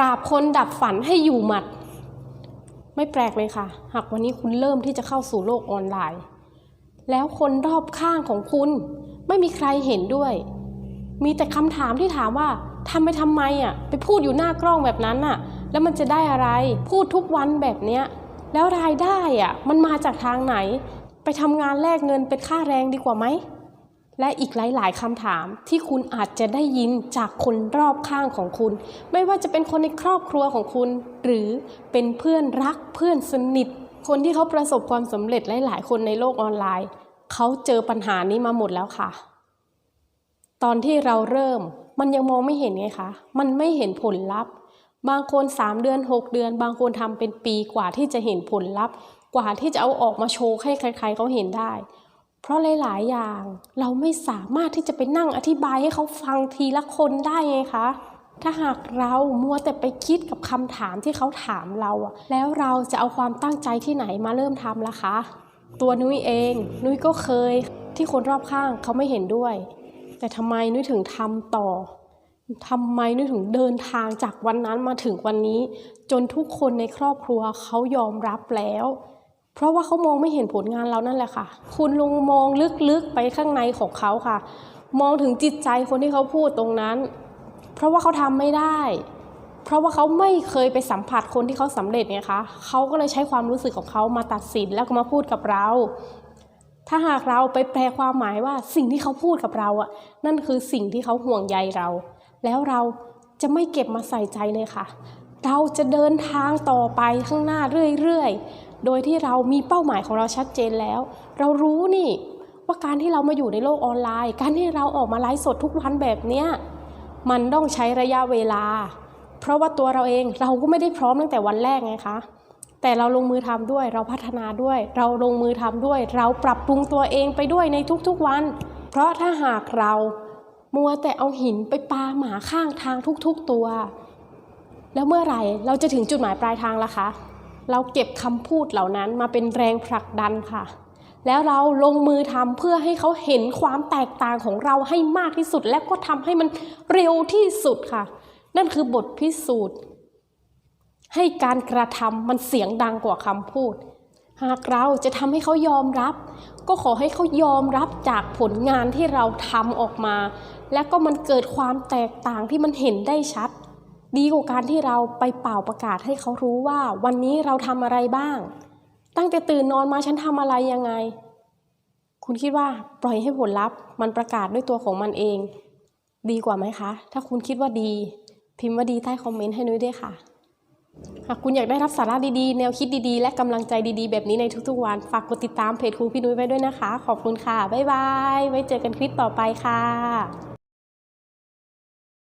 ปราบคนดับฝันให้อยู่หมัด ไม่แปลกเลยค่ะ หากวันนี้คุณเริ่มที่จะเข้าสู่โลกออนไลน์ แล้วคนรอบข้างของคุณ ไม่มีใครเห็นด้วย มีแต่คำถามที่ถามว่าทำไปทำไมอะไปพูดอยู่หน้ากล้องแบบนั้นอะ แล้วมันจะได้อะไรพูดทุกวันแบบเนี้ยแล้วรายได้อะมันมาจากทางไหน ไปทำงานแลกเงินเป็นค่าแรงดีกว่าไหม และอีกหลาย ๆคำถามที่คุณอาจจะได้ยินจากคนรอบข้างของคุณ ไม่ว่าจะเป็นคนในครอบครัวของคุณ หรือเป็นเพื่อนรักเพื่อนสนิท คนที่เขาประสบความสำเร็จหลาย ๆ คนในโลกออนไลน์ เขาเจอปัญหานี้มาหมดแล้วค่ะ ตอนที่เราเริ่มมันยังมองไม่เห็นไงคะ มันไม่เห็นผลลัพธ์ บางคน 3 เดือน 6 เดือน บางคนทำเป็นปีกว่าที่จะเห็นผลลัพธ์ กว่าที่จะเอาออกมาโชว์ให้ใคร ๆเขาเห็นได้ เพราะหลาย ๆ อย่างเราไม่สามารถที่จะไปนั่งอธิบายให้เขาฟังทีละคนได้ไงคะถ้าหากเรามัวแต่ไปคิดกับคำถามที่เขาถามเราอะแล้วเราจะเอาความตั้งใจที่ไหนมาเริ่มทำล่ะคะ ตัวนุ้ยเอง นุ้ยก็เคยที่คนรอบข้างเขาไม่เห็นด้วย แต่ทำไมนุ้ยถึงทำต่อทำไมนุ้ยถึงเดินทางจากวันนั้นมาถึงวันนี้ จนทุกคนในครอบครัวเขายอมรับแล้ว เพราะว่าเขามองไม่เห็นผลงานเรานั่นแหละค่ะ คุณลุงมองลึกๆไปข้างในของเขาค่ะ มองถึงจิตใจคนที่เขาพูดตรงนั้น เพราะว่าเขาทำไม่ได้ เพราะว่าเขาไม่เคยไปสัมผัสคนที่เขาสำเร็จไงคะเขาก็เลยใช้ความรู้สึกของเขามาตัดสินแล้วก็มาพูดกับเราถ้าหากเราไปแปลความหมายว่าสิ่งที่เขาพูดกับเราอะ นั่นคือสิ่งที่เขาห่วงใยเรา แล้วเราจะไม่เก็บมาใส่ใจเลยค่ะ เราจะเดินทางต่อไปข้างหน้าเรื่อยๆ โดยที่เรามีเป้าหมายของเราชัดเจนแล้ว เรารู้นี่ว่าการที่เรามาอยู่ในโลกออนไลน์ การที่เราออกมาไลฟ์สดทุกวันแบบเนี้ยมันต้องใช้ระยะเวลา เพราะว่าตัวเราเองเราก็ไม่ได้พร้อมตั้งแต่วันแรกไงคะแต่เราลงมือทำด้วยเราพัฒนาด้วย เราลงมือทำด้วย เราปรับปรุงตัวเองไปด้วยในทุกๆวัน เพราะถ้าหากเรามัวแต่เอาหินไปปาหมาข้างทางทุกๆตัว แล้วเมื่อไหร่เราจะถึงจุดหมายปลายทางล่ะคะ เราเก็บคำพูดเหล่านั้นมาเป็นแรงผลักดันค่ะ แล้วเราลงมือทำเพื่อให้เขาเห็นความแตกต่างของเราให้มากที่สุด และก็ทำให้มันเร็วที่สุดค่ะ นั่นคือบทพิสูจน์ ให้การกระทำมันเสียงดังกว่าคำพูด หากเราจะทำให้เขายอมรับ ก็ขอให้เขายอมรับจากผลงานที่เราทำออกมา และก็มันเกิดความแตกต่างที่มันเห็นได้ชัด ดีกว่าการที่เราไปเป่าประกาศให้เขารู้ว่า วันนี้เราทำอะไรบ้าง ตั้งแต่ตื่นนอนมาฉันทำอะไรยังไง คุณคิดว่าปล่อยให้ผลลัพธ์ มันประกาศด้วยตัวของมันเอง ดีกว่าไหมคะ ถ้าคุณคิดว่าดี พิมพ์ว่าดีใต้คอมเมนต์ให้นุ้ยด้วยค่ะ หากคุณอยากได้รับสาระดีๆ แนวคิดดีๆ และกำลังใจดีๆ แบบนี้ในทุกๆวัน ฝากกดติดตามเพจครูพี่นุ้ยไว้ด้วยนะคะ ขอบคุณค่ะบ๊ายบายไว้เจอกันคลิปต่อไปค่ะ